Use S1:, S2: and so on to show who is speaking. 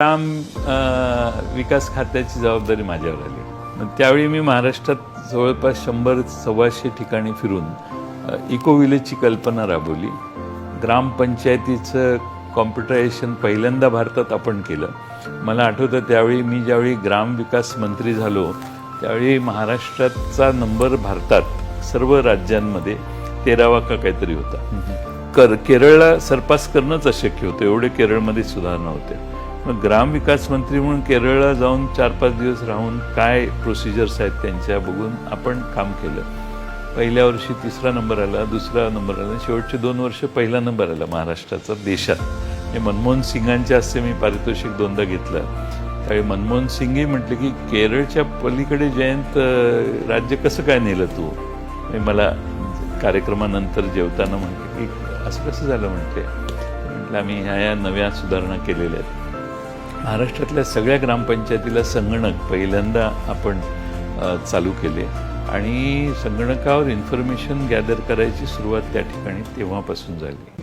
S1: ग्राम अ, विकास खात्याची जबाबदारी माझ्यावर आली. मग त्यावेळी मी महाराष्ट्रात जवळपास शंभर सव्वाशे ठिकाणी फिरून इको विलेजची कल्पना राबवली. ग्रामपंचायतीचं कॉम्प्युटरायझेशन पहिल्यांदा भारतात आपण केलं. मला आठवतं त्यावेळी मी ज्यावेळी ग्रामविकास मंत्री झालो त्यावेळी महाराष्ट्राचा नंबर भारतात सर्व राज्यांमध्ये तेरावा का काहीतरी होता. कर केरळला सरपास करणंच अशक्य होतं. एवढे केरळमध्ये सुधारणा होते मग ग्रामविकास मंत्री म्हणून केरळला जाऊन चार पाच दिवस राहून काय प्रोसिजर्स आहेत त्यांच्या बघून आपण काम केलं. पहिल्या वर्षी तिसरा नंबर आला दुसरा नंबर आला शेवटचे दोन वर्ष पहिला नंबर आला महाराष्ट्राचा देशात. हे मनमोहन सिंगांच्या हस्ते मी पारितोषिक दोनदा घेतलं. त्यावेळी मनमोहन सिंगही म्हटले की केरळच्या पलीकडे जयंत राज्य कसं काय नेलं तू? मला कार्यक्रमानंतर जेवताना म्हटलं की असं कसं झालं? म्हणते म्हटलं आम्ही ह्या या नव्या सुधारणा केलेल्या आहेत. महाराष्ट्रातल्या सगळ्या ग्रामपंचायतीला संगणक पहिल्यांदा आपण चालू केले. आणि संगणकावर इन्फॉर्मेशन गॅदर करायची सुरुवात त्या ठिकाणी तेव्हापासून झाली.